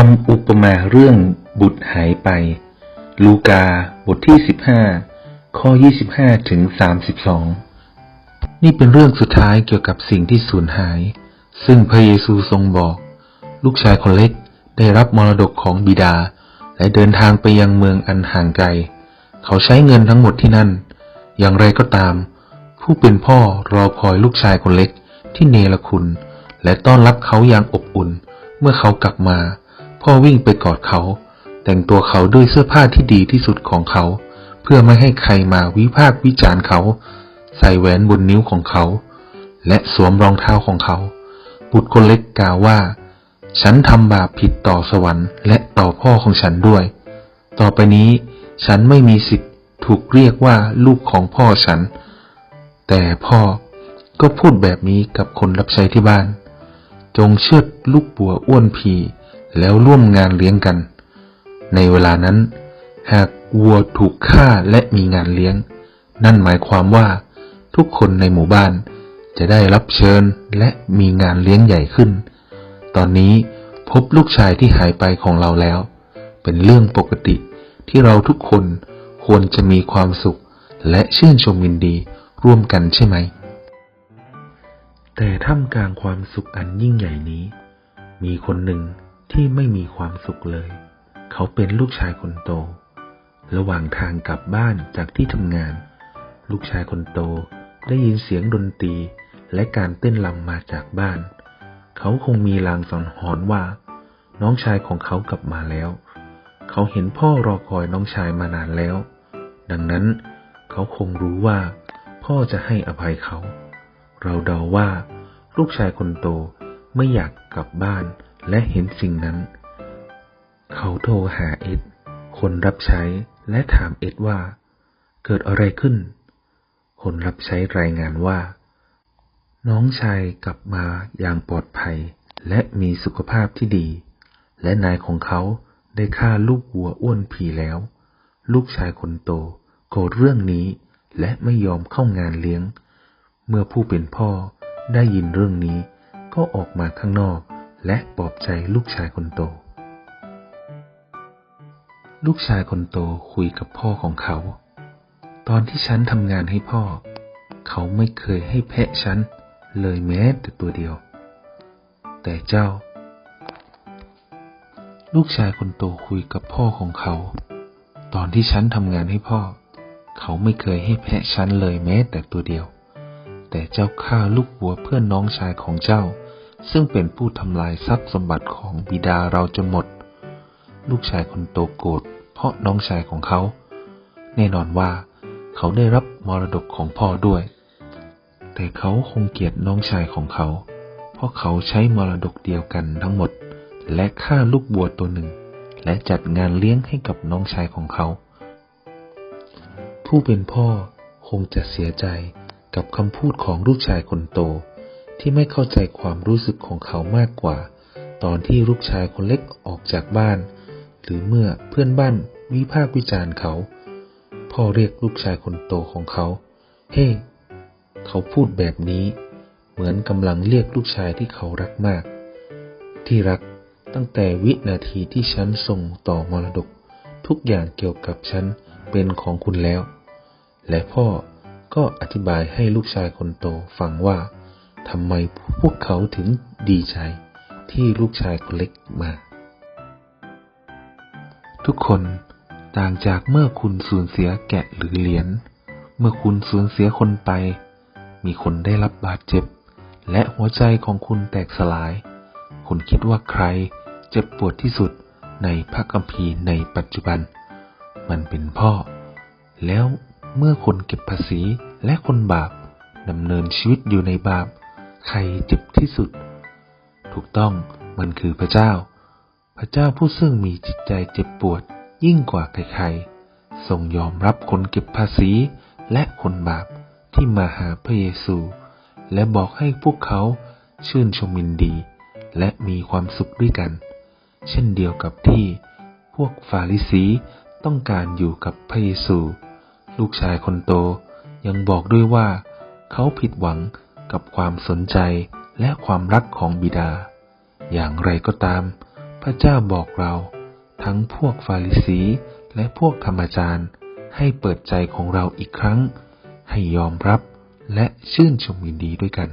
คำอุปมาเรื่องบุตรหายไป ลูกาบทที่ 15 ข้อ 25 ถึง 32 นี่เป็นเรื่องสุดท้ายเกี่ยวกับสิ่งที่สูญหาย ซึ่งพระเยซูทรงบอก ลูกชายคนเล็กได้รับมรดกของบิดา และเดินทางไปยังเมืองอันห่างไกล เขาใช้เงินทั้งหมดที่นั่น อย่างไรก็ตาม ผู้เป็นพ่อรอคอยลูกชายคนเล็กที่เนรคุณ และต้อนรับเขาอย่างอบอุ่นเมื่อเขากลับมา พ่อวิ่งไปกอดเขา แต่งตัวเขาด้วยเสื้อผ้าที่ดีที่สุดของเขา เพื่อไม่ให้ใครมาวิพากษ์วิจารณ์เขา ใส่แหวนบนนิ้วของเขา และสวมรองเท้าของเขา บุตรคนเล็กกล่าวว่า ฉันทำบาปผิดต่อสวรรค์และต่อพ่อของฉันด้วย ต่อไปนี้ฉันไม่มีสิทธิ์ถูกเรียกว่าลูกของพ่อฉัน แต่พ่อก็พูดแบบนี้กับคนรับใช้ที่บ้าน จงเชือดลูกบัวอ้วนพี แล้วร่วมงานเลี้ยงกัน ในเวลานั้น หากวัวถูกฆ่าและมีงานเลี้ยง นั่นหมายความว่าทุกคนในหมู่บ้านจะได้รับเชิญและมีงานเลี้ยงใหญ่ขึ้น ตอนนี้พบลูกชายที่หายไปของเราแล้ว เป็นเรื่องปกติที่เราทุกคนควรจะมีความสุขและชื่นชมยินดีร่วมกันใช่ไหม แต่ท่ามกลางความสุขอันยิ่งใหญ่นี้ มีคนหนึ่ง ที่ไม่มีความสุขเลย เขาเป็นลูกชายคนโต ระหว่างทางกลับบ้านจากที่ทำงาน ลูกชายคนโตได้ยินเสียงดนตรีและการเต้นรำมาจากบ้าน เขาคงมีลางสังหรณ์ว่า น้องชายของเขากลับมาแล้ว เขาเห็นพ่อรอคอยน้องชายมานานแล้ว ดังนั้นเขาคงรู้ว่า พ่อจะให้อภัยเขา เราเดาว่า ลูกชายคนโตไม่อยากกลับบ้าน และเห็นสิ่งนั้น เขาโทรหาเอ็ด คนรับใช้และถามเอ็ดว่า เกิดอะไรขึ้น คนรับใช้รายงานว่า น้องชายกลับมาอย่างปลอดภัยและมีสุขภาพที่ดี และนายของเขาได้ฆ่าลูกวัวอ้วนผีแล้ว ลูกชายคนโตโกรธเรื่องนี้และไม่ยอมเข้างานเลี้ยง เมื่อผู้เป็นพ่อได้ยินเรื่องนี้ก็ออกมาข้างนอก และปลอบใจลูกชายคนโต ลูกชายคนโตคุยกับพ่อของเขา ตอนที่ฉันทำงานให้พ่อ เขาไม่เคยให้แพะฉัน เลยแม้แต่ตัวเดียว แต่เจ้า ลูกชายคนโตคุยกับพ่อของเขา ตอนที่ฉันทำงานให้พ่อ เขาไม่เคยให้แพะฉันเลยแม้แต่ตัวเดียว แต่เจ้าฆ่าลูกวัวเพื่อนน้องชายของเจ้า ซึ่งเป็นผู้ทำลายทรัพย์สมบัติของบิดาเราจนหมด ลูกชายคนโตโกรธเพราะน้องชายของเขา แน่นอนว่าเขาได้รับมรดกของพ่อด้วย แต่เขาคงเกลียดน้องชายของเขา เพราะเขาใช้มรดกเดียวกันทั้งหมด และฆ่าลูกบัวตัวหนึ่ง และจัดงานเลี้ยงให้กับน้องชายของเขา ผู้เป็นพ่อคงจะเสียใจกับคำพูดของลูกชายคนโต ที่ไม่เข้าใจความรู้สึกของเขามากกว่า ตอนที่ลูกชายคนเล็กออกจากบ้าน หรือเมื่อเพื่อนบ้านวิพากษ์วิจารณ์เขา พ่อเรียกลูกชายคนโตของเขา เฮ้เขาพูดแบบนี้ เหมือนกำลังเรียกลูกชายที่เขารักมาก ที่รักตั้งแต่วินาทีที่ฉันส่งต่อมรดก ทุกอย่างเกี่ยวกับฉันเป็นของคุณแล้ว และพ่อก็อธิบายให้ลูกชายคนโตฟังว่า ทำไมพวกเขาถึงดีใจที่ลูกชายคนเล็กมา ทุกคนต่างจากเมื่อคุณสูญเสียแกะหรือเหรียญ เมื่อคุณสูญเสียคนไป มีคนได้รับบาดเจ็บ และหัวใจของคุณแตกสลาย คุณคิดว่าใครเจ็บปวดที่สุดในพระคัมภีร์ในปัจจุบัน มันเป็นพ่อ แล้วเมื่อคนเก็บภาษีและคนบาปดำเนินชีวิตอยู่ในบาป ใครเจ็บที่สุด ถูกต้องมันคือพระเจ้า พระเจ้าผู้ซึ่งมีจิตใจเจ็บปวดยิ่งกว่าใครๆทรงยอมรับคนเก็บภาษีและคนบาปที่มาหาพระเยซู และบอกให้พวกเขาชื่นชมยินดี และมีความสุขด้วยกัน เช่นเดียวกับที่พวกฟาริสีต้องการอยู่กับพระเยซู ลูกชายคนโตยังบอกด้วยว่า เขาผิดหวัง กับความสนใจและความรักของบิดา อย่างไรก็ตาม พระเจ้าบอกเรา ทั้งพวกฟาริสีและพวกธรรมจารย์ให้เปิดใจของเราอีกครั้ง ให้ยอมรับและชื่นชมยินดีด้วยกัน